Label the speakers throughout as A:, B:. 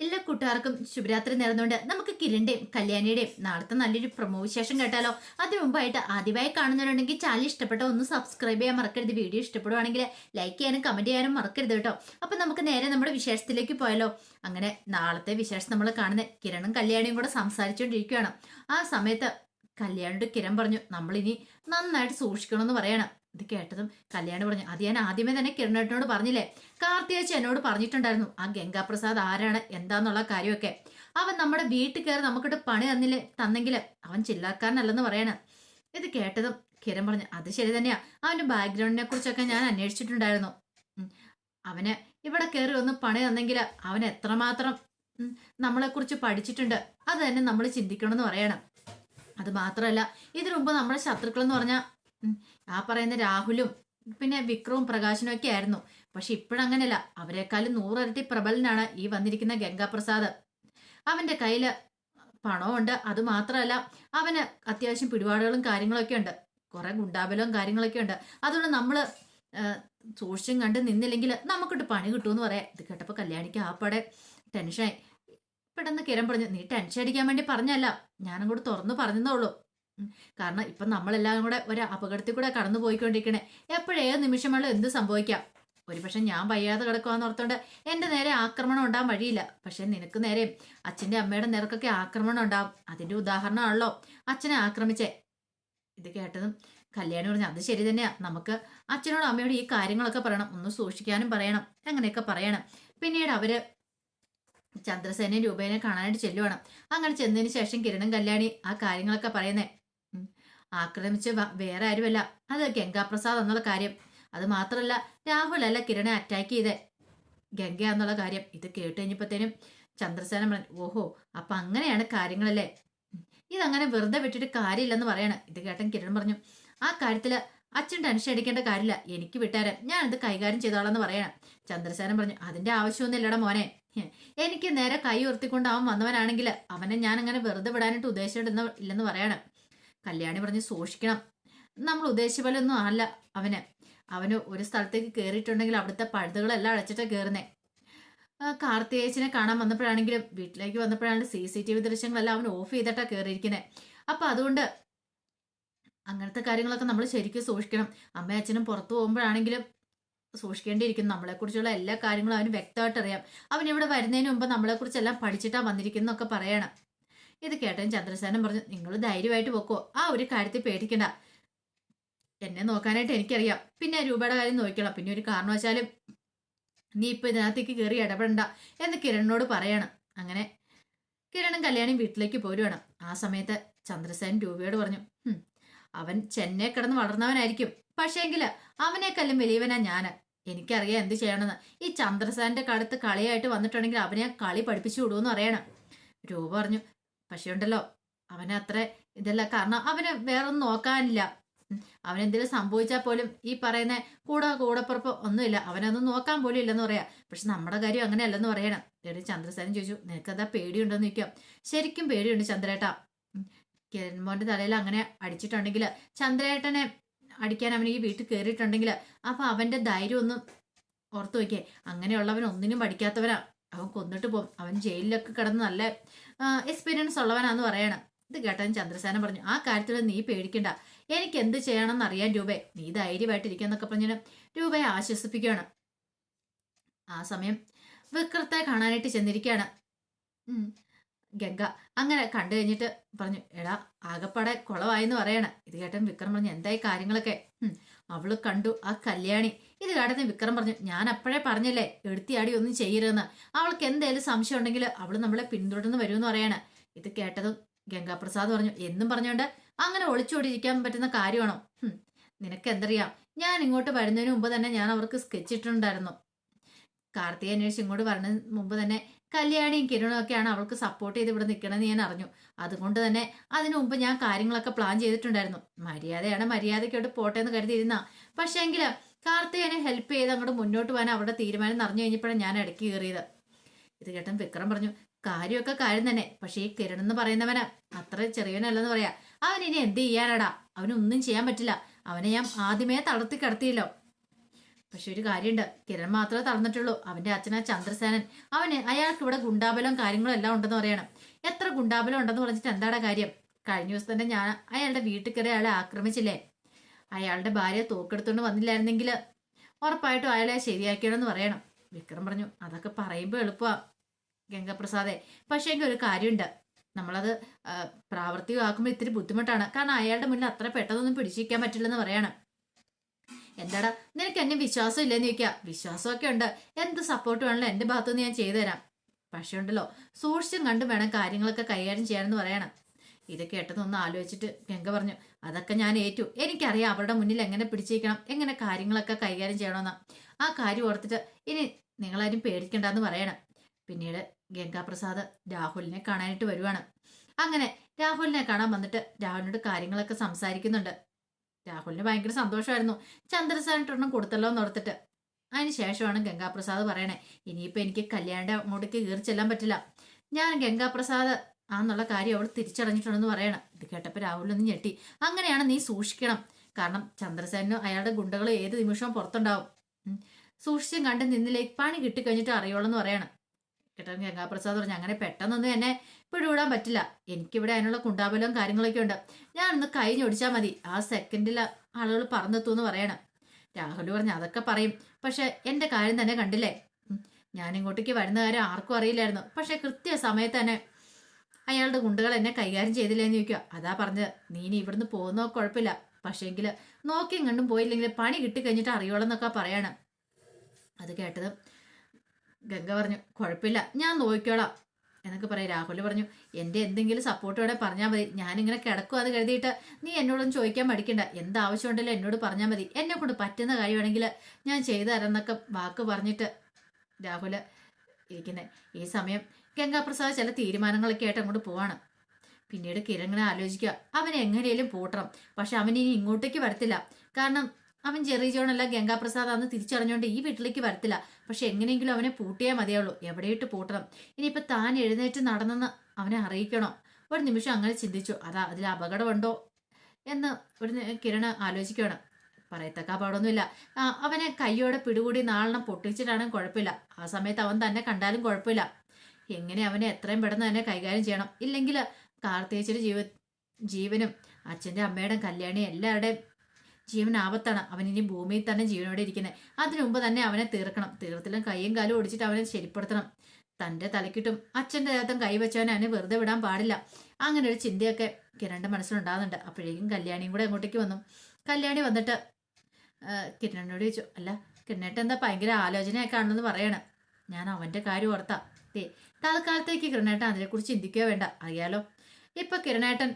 A: എല്ലാ കൂട്ടുകാർക്കും ശുഭരാത്രി നേർന്നുകൊണ്ട് നമുക്ക് കിരണിന്റെയും കല്യാണിയുടെയും നാളത്തെ നല്ലൊരു പ്രൊമോ വിശേഷം കേട്ടാലോ? അതിനു മുമ്പായിട്ട് ആദ്യമായി കാണുന്നവരുണ്ടെങ്കിൽ ചാനൽ ഇഷ്ടപ്പെട്ടോ ഒന്ന് സബ്സ്ക്രൈബ് ചെയ്യാൻ മറക്കരുത്. വീഡിയോ ഇഷ്ടപ്പെടുവാണെങ്കിൽ ലൈക്ക് ചെയ്യാനും കമന്റ് ചെയ്യാനും മറക്കരുത് കേട്ടോ. അപ്പൊ നമുക്ക് നേരെ നമ്മുടെ വിശേഷത്തിലേക്ക് പോയാലോ? അങ്ങനെ നാളത്തെ വിശേഷം നമ്മൾ കാണുന്നത് കിരണും കല്യാണിയും കൂടെ സംസാരിച്ചുകൊണ്ടിരിക്കുകയാണ്. ആ സമയത്ത് കല്യാണിയുടെ കിരൺ പറഞ്ഞു നമ്മളിനി നന്നായിട്ട് സൂക്ഷിക്കണമെന്ന് പറയണം. ഇത് കേട്ടതും കല്യാണി പറഞ്ഞു അത് ഞാൻ ആദ്യമേ തന്നെ കിരണേട്ടനോട് പറഞ്ഞില്ലേ? കാർത്തിയാച്ചി എന്നോട് പറഞ്ഞിട്ടുണ്ടായിരുന്നു ആ ഗംഗാപ്രസാദ് ആരാണ് എന്താന്നുള്ള കാര്യമൊക്കെ. അവൻ നമ്മുടെ വീട്ടിൽ കയറി നമുക്കിട്ട് പണി തന്നില്ലേ തന്നെങ്കിൽ അവൻ ചില്ലാക്കാരനല്ലെന്ന് പറയണ. ഇത് കേട്ടതും കിരൺ പറഞ്ഞു അത് ശരി തന്നെയാ. അവന്റെ ബാക്ക്ഗ്രൗണ്ടിനെ കുറിച്ചൊക്കെ ഞാൻ അന്വേഷിച്ചിട്ടുണ്ടായിരുന്നു. അവന് ഇവിടെ കയറി ഒന്ന് പണി തന്നെങ്കിൽ അവൻ എത്രമാത്രം നമ്മളെക്കുറിച്ച് പഠിച്ചിട്ടുണ്ട്. അത് തന്നെ നമ്മൾ ചിന്തിക്കണമെന്ന് പറയണം. അത് മാത്രമല്ല ഇതിനു മുമ്പ് നമ്മുടെ ശത്രുക്കളെന്ന് പറഞ്ഞാൽ ആ പറയുന്ന രാഹുലും പിന്നെ വിക്രവും പ്രകാശനും ഒക്കെ ആയിരുന്നു. പക്ഷെ ഇപ്പോഴങ്ങനെയല്ല അവരെക്കാളും നൂറരട്ടി പ്രബലനാണ് ഈ വന്നിരിക്കുന്ന ഗംഗാപ്രസാദ്. അവന്റെ കയ്യിൽ പണമുണ്ട് അത് മാത്രമല്ല അവന് അത്യാവശ്യം പിടിപാടുകളും കാര്യങ്ങളൊക്കെ ഉണ്ട്. കുറെ ഗുണ്ടാബലവും കാര്യങ്ങളൊക്കെ ഉണ്ട്. അതുകൊണ്ട് നമ്മൾ സൂക്ഷിച്ചും കണ്ട് നിന്നില്ലെങ്കിൽ നമുക്കിട്ട് പണി കിട്ടുമെന്ന് പറയാം. ഇത് കേട്ടപ്പോൾ കല്യാണിക്ക് ആപ്പാടെ ടെൻഷനായി. പെട്ടെന്ന് കിരൺ പറഞ്ഞു നീ ടെൻഷൻ അടിക്കാൻ വേണ്ടി പറഞ്ഞല്ല. ഞാനും കൂടെ തുറന്നു പറഞ്ഞതേ ഉള്ളൂ. കാരണം ഇപ്പൊ നമ്മളെല്ലാം കൂടെ ഒരു അപകടത്തിൽ കൂടെ കടന്നു പോയിക്കൊണ്ടിരിക്കണേ. എപ്പോഴേത് നിമിഷം എന്ത് സംഭവിക്കാം? ഒരുപക്ഷെ ഞാൻ വയ്യാതെ കിടക്കുവാന്ന് ഓർത്തോണ്ട് എന്റെ നേരെ ആക്രമണം ഉണ്ടാകാൻ വഴിയില്ല. പക്ഷെ നിനക്ക് നേരെ അച്ഛന്റെ അമ്മയുടെ നേർക്കൊക്കെ ആക്രമണം ഉണ്ടാവും. അതിന്റെ ഉദാഹരണമാണല്ലോ. അച്ഛനെ ആക്രമിച്ചേ. ഇത് കേട്ടതും കല്യാണി പറഞ്ഞു അത് ശരി തന്നെയാ. നമുക്ക് അച്ഛനോടും അമ്മയോടും ഈ കാര്യങ്ങളൊക്കെ പറയണം. ഒന്ന് സൂക്ഷിക്കാനും പറയണം. അങ്ങനെയൊക്കെ പറയണം. പിന്നീട് അവർ ചന്ദ്രസേനയും രൂപേനെ കാണാനായിട്ട് ചെല്ലുവാണ്. അങ്ങനെ ചെന്നതിന് ശേഷം കിരണും കല്യാണി ആ കാര്യങ്ങളൊക്കെ പറയുന്നേ. ആക്രമിച്ച് വേറെ ആരുമല്ല. അത് ഗംഗാപ്രസാദ് എന്നുള്ള കാര്യം. അത് മാത്രമല്ല അല്ല കിരണെ അറ്റാക്ക് ചെയ്തേ. ഗംഗ എന്നുള്ള കാര്യം. ഇത് കേട്ട് കഴിഞ്ഞപ്പോഴത്തേനും ചന്ദ്രസേന പറഞ്ഞു ഓഹോ അപ്പൊ അങ്ങനെയാണ് കാര്യങ്ങളല്ലേ. ഇതങ്ങനെ വെറുതെ വിട്ടിട്ട് കാര്യമില്ലെന്ന് പറയാണ്. ഇത് കേട്ടൻ കിരൺ പറഞ്ഞു ആ കാര്യത്തിൽ അച്ഛൻ ടെൻഷൻ അടിക്കേണ്ട കാര്യമില്ല. എനിക്ക് വിട്ടാരൻ ഞാൻ ഇത് കൈകാര്യം ചെയ്തോളാന്ന് പറയണം. ചന്ദ്രസേനൻ പറഞ്ഞു അതിന്റെ ആവശ്യമൊന്നുമില്ലടാ മോനെ. എനിക്ക് നേരെ കൈ ഉയർത്തിക്കൊണ്ട് അവൻ വന്നവനാണെങ്കിൽ അവനെ ഞാൻ അങ്ങനെ വെറുതെ വിടാനായിട്ട് ഉദ്ദേശിച്ചിടുന്ന ഇല്ലെന്ന് പറയണം. കല്യാണി പറഞ്ഞ് സൂക്ഷിക്കണം. നമ്മൾ ഉദ്ദേശിച്ച പോലെ ഒന്നും അല്ല അവന്. അവന് ഒരു സ്ഥലത്തേക്ക് കയറിയിട്ടുണ്ടെങ്കിൽ അവിടുത്തെ പഴുതുകളെല്ലാം അടച്ചിട്ടാണ് കയറുന്നേ കാർത്തികേച്ചിനെ കാണാൻ വന്നപ്പോഴാണെങ്കിലും വീട്ടിലേക്ക് വന്നപ്പോഴാണ് സി സി ടി വി ദൃശ്യങ്ങളെല്ലാം അവൻ ഓഫ് ചെയ്തിട്ടാണ് കയറിയിരിക്കുന്നത് അപ്പൊ അതുകൊണ്ട് അങ്ങനത്തെ കാര്യങ്ങളൊക്കെ നമ്മൾ ശരിക്കും സൂക്ഷിക്കണം. അമ്മയും അച്ഛനും പുറത്തു പോകുമ്പോഴാണെങ്കിലും സൂക്ഷിക്കേണ്ടിയിരിക്കുന്നു. നമ്മളെക്കുറിച്ചുള്ള എല്ലാ കാര്യങ്ങളും അവന് വ്യക്തമായിട്ട് അറിയാം അവൻ ഇവിടെ വരുന്നതിന് മുമ്പ് നമ്മളെക്കുറിച്ചെല്ലാം പഠിച്ചിട്ടാണ് വന്നിരിക്കുന്നൊക്കെ പറയണം. ഇത് കേട്ടൻ ചന്ദ്രസേനൻ പറഞ്ഞു നിങ്ങൾ ധൈര്യമായിട്ട് പൊക്കോ. ആ ഒരു കാര്യത്തിൽ പേടിക്കണ്ട. എന്നെ നോക്കാനായിട്ട് എനിക്കറിയാം. പിന്നെ രൂപയുടെ കാര്യം നോക്കിക്കണം പിന്നെ ഒരു കാരണവശാലും നീ ഇപ്പൊ ഇതിനകത്തേക്ക് കയറി ഇടപെടണ്ട എന്ന് കിരണിനോട് പറയണം. അങ്ങനെ കിരണും കല്യാണി വീട്ടിലേക്ക് പോരുവാണ്. ആ സമയത്ത് ചന്ദ്രസേൻ രൂപയോട് പറഞ്ഞു "ഹും, അവൻ ചെന്നൈ കിടന്ന് വളർന്നവനായിരിക്കും. പക്ഷേങ്കിൽ അവനേക്കല്ലും വലിയവനാ ഞാൻ. എനിക്കറിയാം എന്ത് ചെയ്യണമെന്ന്. ഈ ചന്ദ്രസേന്റെ കടുത്ത് കളിയായിട്ട് വന്നിട്ടുണ്ടെങ്കിൽ അവനെ കളി പഠിപ്പിച്ചു വിടുമെന്ന് അറിയണം രൂപ പറഞ്ഞു പക്ഷേ ഉണ്ടല്ലോ അവന് അത്ര ഇതല്ല. കാരണം അവന് വേറൊന്നും നോക്കാനില്ല. അവനെന്തെങ്കിലും സംഭവിച്ചാൽ പോലും ഈ പറയുന്ന കൂടെ കൂടപ്പുറപ്പ് ഒന്നുമില്ല. അവനൊന്നും നോക്കാൻ പോലും ഇല്ലെന്ന് പറയാ. പക്ഷെ നമ്മുടെ കാര്യം അങ്ങനെയല്ലെന്ന് പറയണം. എന്നിട്ട് ചന്ദ്രസേനൻ ചോദിച്ചു നിനക്കതാ പേടിയുണ്ടോന്ന് ചോദിക്കാം. ശരിക്കും പേടിയുണ്ട് ചന്ദ്രേട്ടാ. കിരൺമോന്റെ തലയിൽ അങ്ങനെ അടിച്ചിട്ടുണ്ടെങ്കിൽ ചന്ദ്രേട്ടനെ അടിക്കാൻ അവൻ ഈ വീട്ടിൽ കയറിയിട്ടുണ്ടെങ്കിൽ അപ്പൊ അവന്റെ ധൈര്യം ഒന്നും ഓർത്തു നോക്കിയേ. അങ്ങനെയുള്ളവൻ ഒന്നിനും പഠിക്കാത്തവനാ. അവൻ കൊന്നിട്ട് പോകും അവൻ ജയിലിലൊക്കെ കിടന്ന് നല്ല എക്സ്പീരിയൻസ് ഉള്ളവനാന്ന് പറയണം. ഇത് കേട്ടാൻ ചന്ദ്രസേന പറഞ്ഞു ആ കാര്യത്തിൽ നീ പേടിക്കണ്ട. എനിക്ക് എന്ത് ചെയ്യണമെന്ന് അറിയാൻ രൂപേ. നീ ധൈര്യമായിട്ടിരിക്കാന്നൊക്കെ പറഞ്ഞു രൂപയെ ആശ്വസിപ്പിക്കുകയാണ്. ആ സമയം വിക്രത്തെ കാണാനായിട്ട് ചെന്നിരിക്കുകയാണ്. ഗംഗ. അങ്ങനെ കണ്ടു കഴിഞ്ഞിട്ട് പറഞ്ഞു എടാ ആകപ്പാടെ കുളവായെന്ന് പറയണം. ഇത് കേട്ടൻ വിക്രം പറഞ്ഞു എന്തായി കാര്യങ്ങളൊക്കെ. അവൾ കണ്ടു ആ കല്യാണി. ഇത് കേട്ടത് വിക്രം പറഞ്ഞു ഞാൻ അപ്പോഴേ പറഞ്ഞില്ലേ എടുത്തിയാടി ഒന്നും ചെയ്യരുതെന്ന്. അവൾക്ക് എന്തേലും സംശയം ഉണ്ടെങ്കിൽ അവൾ നമ്മളെ പിന്തുടർന്ന് വരുമെന്ന് പറയാണ്. ഇത് കേട്ടതും ഗംഗാപ്രസാദ് പറഞ്ഞു എന്നും പറഞ്ഞോണ്ട് അങ്ങനെ ഒളിച്ചോടിയിരിക്കാൻ പറ്റുന്ന കാര്യമാണോ? നിനക്ക് എന്തറിയാം ഞാൻ ഇങ്ങോട്ട് വരുന്നതിന് മുമ്പ് തന്നെ ഞാൻ അവർക്ക് സ്കെച്ച് ഇട്ടിട്ടുണ്ടായിരുന്നു. കാർത്തിക അന്വേഷിച്ച് ഇങ്ങോട്ട് വരുന്നതിന് മുമ്പ് തന്നെ കല്യാണിയും കിരണും ഒക്കെയാണ് അവൾക്ക് സപ്പോർട്ട് ചെയ്ത് ഇവിടെ നിൽക്കണമെന്ന് ഞാൻ അറിഞ്ഞു. അതുകൊണ്ട് തന്നെ അതിനു മുമ്പ് ഞാൻ കാര്യങ്ങളൊക്കെ പ്ലാൻ ചെയ്തിട്ടുണ്ടായിരുന്നു. മര്യാദയാണ് മര്യാദയ്ക്കോട്ട് പോട്ടെ എന്ന് കരുതിയിരുന്ന. പക്ഷേ എങ്കിൽ കാർത്തികനെ ഹെൽപ്പ് ചെയ്ത് അങ്ങോട്ട് മുന്നോട്ട് പോകാൻ അവരുടെ തീരുമാനം അറിഞ്ഞു കഴിഞ്ഞപ്പോഴാണ് ഞാൻ ഇടയ്ക്ക് കയറിയത്. ഇത് കേട്ടൻ വിക്രം പറഞ്ഞു കാര്യമൊക്കെ കാര്യം തന്നെ. പക്ഷേ ഈ കിരൺ എന്ന് പറയുന്നവനാ അത്ര ചെറിയവനല്ലെന്ന് പറയാ. അവൻ ഇനി എന്ത് ചെയ്യാനടാ? അവനൊന്നും ചെയ്യാൻ പറ്റില്ല. അവനെ ഞാൻ ആദ്യമേ തളർത്തി കിടത്തിയല്ലോ. പക്ഷെ ഒരു കാര്യമുണ്ട്. കിരൺ മാത്രമേ തളർന്നിട്ടുള്ളൂ. അവന്റെ അച്ഛനാ ചന്ദ്രസേനൻ. അവന് അയാൾക്ക് ഇവിടെ ഗുണ്ടാബലവും കാര്യങ്ങളും എല്ലാം ഉണ്ടെന്ന് പറയണം. എത്ര ഗുണ്ടാബലം ഉണ്ടെന്ന് പറഞ്ഞിട്ട് എന്താടാ കാര്യം? കഴിഞ്ഞ ദിവസം തന്നെ ഞാൻ അയാളുടെ വീട്ടിൽ കയറി അയാളെ ആക്രമിച്ചില്ലേ? അയാളുടെ ഭാര്യ തോക്കെടുത്തോണ്ട് വന്നില്ലായിരുന്നെങ്കിൽ ഉറപ്പായിട്ടും അയാളെ ശരിയാക്കിയണമെന്ന് പറയണം. വിക്രം പറഞ്ഞു അതൊക്കെ പറയുമ്പോൾ എളുപ്പമാ ഗംഗപ്രസാദെ. പക്ഷേ എങ്കിൽ ഒരു കാര്യമുണ്ട്. നമ്മളത് പ്രാവർത്തികമാക്കുമ്പോൾ ഇത്തിരി ബുദ്ധിമുട്ടാണ്. കാരണം അയാളുടെ മുന്നിൽ അത്ര പെട്ടെന്നൊന്നും പിടിച്ചിരിക്കാൻ പറ്റില്ലെന്ന് പറയണം. എന്താടാ? നിനക്ക് എന്നെ വിശ്വാസം ഇല്ലെന്ന് ചോദിക്കുക വിശ്വാസമൊക്കെ ഉണ്ട്. എന്ത് സപ്പോർട്ട് വേണമല്ലോ എന്റെ ഭാഗത്തുനിന്ന് ഞാൻ ചെയ്തുതരാം പക്ഷേ ഉണ്ടല്ലോ സൂക്ഷിച്ചും കണ്ടും വേണം കാര്യങ്ങളൊക്കെ കൈകാര്യം ചെയ്യാനെന്ന് പറയണം. ഇത് കേട്ടതൊന്ന് ആലോചിച്ചിട്ട് ഗംഗ പറഞ്ഞു അതൊക്കെ ഞാൻ ഏറ്റു. എനിക്കറിയാം അവരുടെ മുന്നിൽ എങ്ങനെ പിടിച്ചിരിക്കണം എങ്ങനെ കാര്യങ്ങളൊക്കെ കൈകാര്യം ചെയ്യണമെന്ന്. ആ കാര്യം ഓർത്തിട്ട് ഇനി നിങ്ങളാരും പേടിക്കണ്ടെന്ന് പറയണം. പിന്നീട് ഗംഗാപ്രസാദ് രാഹുലിനെ കാണാനായിട്ട് വരുവാണ്. അങ്ങനെ രാഹുലിനെ കാണാൻ വന്നിട്ട് രാഹുലിനോട് കാര്യങ്ങളൊക്കെ സംസാരിക്കുന്നുണ്ട്. രാഹുലിന് ഭയങ്കര സന്തോഷമായിരുന്നു. ചന്ദ്രസേനട്ടൊരെണ്ണം കൊടുത്തല്ലോ എന്ന് ഓർത്തിട്ട്. അതിന് ശേഷമാണ് ഗംഗാപ്രസാദ് പറയണേ ഇനിയിപ്പോൾ എനിക്ക് കല്യാണിന്റെ അങ്ങോട്ടേക്ക് കയറി ചെല്ലാൻ പറ്റില്ല. ഞാൻ ഗംഗാപ്രസാദ് ആന്നുള്ള കാര്യം അവൾ തിരിച്ചറിഞ്ഞിട്ടുണ്ടെന്ന് പറയണം. ഇത് കേട്ടപ്പോൾ രാഹുലൊന്ന് ഞെട്ടി. അങ്ങനെയാണ് നീ സൂക്ഷിക്കണം. കാരണം ചന്ദ്രസേനും അയാളുടെ ഗുണ്ടകൾ ഏത് നിമിഷവും പുറത്തുണ്ടാവും. സൂക്ഷിച്ചും കണ്ട് നിന്നിലേക്ക് പണി കിട്ടിക്കഴിഞ്ഞിട്ട് അറിയുള്ളൂ എന്ന് പറയണം. കേട്ടോ ഗംഗാപ്രസാദ് പറഞ്ഞു അങ്ങനെ പെട്ടെന്നൊന്നും എന്നെ പിടിവിടാൻ പറ്റില്ല. എനിക്കിവിടെ അതിനുള്ള കുണ്ടാബലവും കാര്യങ്ങളൊക്കെ ഉണ്ട്. ഞാനൊന്ന് കൈ ഞൊടിച്ചാൽ മതി. ആ സെക്കൻഡിൽ ആളുകൾ പറഞ്ഞെത്തു എന്ന് പറയണം. രാഹുൽ പറഞ്ഞു അതൊക്കെ പറയും. പക്ഷെ എന്റെ കാര്യം തന്നെ കണ്ടില്ലേ. ഞാൻ ഇങ്ങോട്ടേക്ക് വരുന്ന കാര്യം ആർക്കും അറിയില്ലായിരുന്നു. പക്ഷെ കൃത്യ സമയത്ത് തന്നെ അയാളുടെ ഗുണ്ടുകൾ എന്നെ കൈകാര്യം ചെയ്തില്ലെന്ന് ചോദിക്കുക അതാ പറഞ്ഞത്. നീ ഇനി ഇവിടുന്ന് പോകുന്നോ? കുഴപ്പമില്ല. പക്ഷേങ്കിൽ നോക്കിയും കണ്ടും പോയില്ലെങ്കിൽ പണി കിട്ടിക്കഴിഞ്ഞിട്ട് അറിയോളെന്നൊക്കെ പറയണം. അത് കേട്ടത് ഗംഗ പറഞ്ഞു കുഴപ്പമില്ല ഞാൻ നോക്കിക്കോളാം. എന്നൊക്കെ പറയാം. രാഹുൽ പറഞ്ഞു എന്റെ എന്തെങ്കിലും സപ്പോർട്ട് വേണേ പറഞ്ഞാൽ മതി. ഞാനിങ്ങനെ കിടക്കും അത് കരുതിയിട്ട് നീ എന്നോടൊന്നും ചോദിക്കാൻ മടിക്കണ്ട. എന്താവശ്യമുണ്ടല്ലോ എന്നോട് പറഞ്ഞാൽ മതി. എന്നെ കൊണ്ട് പറ്റുന്ന കാര്യമാണെങ്കിൽ ഞാൻ ചെയ്തു തരാമെന്നൊക്കെ വാക്ക് പറഞ്ഞിട്ട് രാഹുൽ ഇരിക്കുന്നത് ഈ സമയം ഗംഗാപ്രസാദ് ചില തീരുമാനങ്ങളൊക്കെ ആയിട്ട് അങ്ങോട്ട് പോവാണ്. പിന്നീട് കിരങ്ങനെ ആലോചിക്കുക. അവൻ എങ്ങനെയും പൂട്ടണം. പക്ഷെ അവൻ ഇനി ഇങ്ങോട്ടേക്ക് വരത്തില്ല. കാരണം അവൻ ജെറി ജോണല്ല ഗംഗാപ്രസാദ് അന്ന് തിരിച്ചറിഞ്ഞുകൊണ്ട് ഈ വീട്ടിലേക്ക് വരത്തില്ല. പക്ഷെ എങ്ങനെയെങ്കിലും അവനെ പൂട്ടിയേ മതിയുള്ളൂ എവിടെയിട്ട് പൂട്ടണം? ഇനിയിപ്പോൾ താൻ എഴുന്നേറ്റ് നടന്നെന്ന് അവനെ അറിയിക്കണോ? ഒരു നിമിഷം അങ്ങനെ ചിന്തിച്ചു. അതാ അതിൽ അപകടമുണ്ടോ എന്ന് ഒരു കിരണ് ആലോചിക്കുകയാണ്. പറയത്തക്ക പാടൊന്നുമില്ല. അവനെ കൈയോടെ പിടികൂടി നാളെണ്ണം പൊട്ടിച്ചിട്ടാണെങ്കിൽ കുഴപ്പമില്ല. ആ സമയത്ത് അവൻ തന്നെ കണ്ടാലും കുഴപ്പമില്ല. എങ്ങനെ അവനെ എത്രയും പെട്ടെന്ന് തന്നെ കൈകാര്യം ചെയ്യണം? ഇല്ലെങ്കിൽ കാർത്തേച്ചിയുടെ ജീവ ജീവനും അച്ഛന്റെ അമ്മയുടെ കല്യാണി എല്ലാവരുടെയും ജീവൻ ആപത്താണ് ഇനി ഭൂമിയിൽ തന്നെ ജീവനോടെ ഇരിക്കുന്നത്. അതിനു മുമ്പ് തന്നെ അവനെ തീർക്കണം. തീർത്തിലും കൈയും കാലും ഒടിച്ചിട്ട് അവനെ ശരിപ്പെടുത്തണം. തന്റെ തലക്കിട്ടും അച്ഛന്റെ ദേഹത്തും കൈവച്ചവനെ അവനെ വെറുതെ വിടാൻ പാടില്ല. അങ്ങനെ ഒരു ചിന്തയൊക്കെ കിരണിന്റെ മനസ്സിലുണ്ടാകുന്നുണ്ട്. അപ്പോഴേക്കും കല്യാണിയും കൂടെ അങ്ങോട്ടേക്ക് വന്നു. കല്യാണി വന്നിട്ട് കിരണനോട് ചോദിച്ചു അല്ല കിരണേട്ടൻ എന്താ ഭയങ്കര ആലോചനയൊക്കെ ആണെന്ന് പറയണം. ഞാൻ അവന്റെ കാര്യം ഓർത്താ. ദേ തൽക്കാലത്തേക്ക് കിരണേട്ടൻ അതിനെക്കുറിച്ച് ചിന്തിക്കുകയോ വേണ്ട. അറിയാലോ? ഇപ്പൊ കിരണേട്ടൻ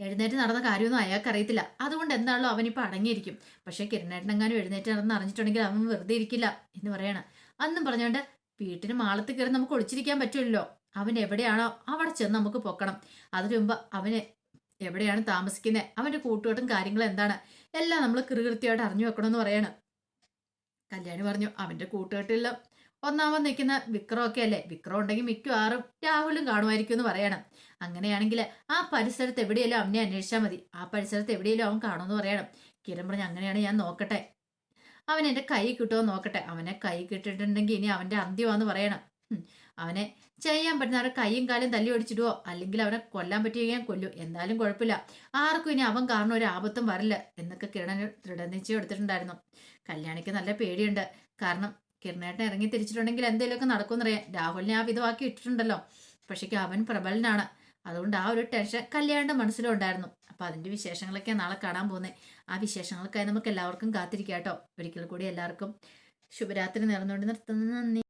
A: എഴുന്നേറ്റ് നടന്ന കാര്യമൊന്നും അയാൾക്ക് അറിയത്തില്ല അതുകൊണ്ട് എന്താണല്ലോ അവനിപ്പോൾ അടങ്ങിയിരിക്കും. പക്ഷേ കിരണേട്ടനെങ്ങാനും എഴുന്നേറ്റ് നടന്ന് അറിഞ്ഞിട്ടുണ്ടെങ്കിൽ അവൻ വെറുതെ ഇരിക്കില്ല എന്ന് പറയണം. അന്നും പറഞ്ഞുകൊണ്ട് വീട്ടിന് മാളത്ത് കയറി നമുക്ക് ഒളിച്ചിരിക്കാൻ പറ്റുമല്ലോ. അവൻ എവിടെയാണോ അവിടെ ചെന്ന് നമുക്ക് പൊക്കണം. അതിനു മുമ്പ് അവന് എവിടെയാണ് താമസിക്കുന്നത് അവന്റെ കൂട്ടുകെട്ടും കാര്യങ്ങളും എന്താണ്? എല്ലാം നമ്മൾ കൃകൃത്യമായിട്ട് അറിഞ്ഞു വെക്കണമെന്ന് പറയണം. കല്യാണി പറഞ്ഞു അവന്റെ കൂട്ടുകെട്ടിൽ ഒന്നാമത് നിൽക്കുന്ന വിക്രമൊക്കെ അല്ലേ? വിക്രം ഉണ്ടെങ്കിൽ മിക്കവാറും രാഹുലും കാണുമായിരിക്കും എന്ന് പറയണം. അങ്ങനെയാണെങ്കിൽ ആ പരിസരത്ത് എവിടെയല്ലോ അവനെ അന്വേഷിച്ചാൽ മതി. ആ പരിസരത്ത് എവിടെയല്ലോ അവൻ കാണുമെന്ന് പറയണം. കിരൺ പറഞ്ഞു അങ്ങനെയാണ് ഞാൻ നോക്കട്ടെ. അവൻ എന്റെ കൈ കിട്ടുമോ നോക്കട്ടെ. അവനെ കൈ കിട്ടിയിട്ടുണ്ടെങ്കിൽ ഇനി അവന്റെ അന്ത്യമാന്ന് പറയണം. അവനെ ചെയ്യാൻ പറ്റുന്ന അവരുടെ കൈയും കാലും തല്ലി ഒടിച്ചിടുവോ? അല്ലെങ്കിൽ അവനെ കൊല്ലാൻ പറ്റിയ ഞാൻ കൊല്ലു. എന്തായാലും കുഴപ്പമില്ല. ആർക്കും ഇനി അവൻ കാരണം ഒരു ആപത്തും വരില്ല. എന്നൊക്കെ കിരണന് ദൃഢനിശ്ചയം എടുത്തിട്ടുണ്ടായിരുന്നു. കല്യാണിക്ക് നല്ല പേടിയുണ്ട്. കാരണം കിരണേട്ടൻ ഇറങ്ങി തിരിച്ചിട്ടുണ്ടെങ്കിൽ എന്തെങ്കിലുമൊക്കെ നടക്കുമെന്നറിയാം. രാഹുലിനെ ആ വിധമാക്കി ഇട്ടിട്ടുണ്ടല്ലോ. പക്ഷേക്ക് അവൻ പ്രബലനാണ്. അതുകൊണ്ട് ആ ഒരു ടെൻഷൻ കല്യാണിന്റെ മനസ്സിലും ഉണ്ടായിരുന്നു അതിന്റെ വിശേഷങ്ങളൊക്കെ നാളെ കാണാൻ പോകുന്നത് ആ വിശേഷങ്ങൾക്കായി നമുക്ക് എല്ലാവർക്കും കാത്തിരിക്കാം കേട്ടോ. ഒരിക്കൽ കൂടി എല്ലാവർക്കും ശുഭരാത്രി നേർന്നുകൊണ്ട് നിർത്തുന്നു. നന്ദി.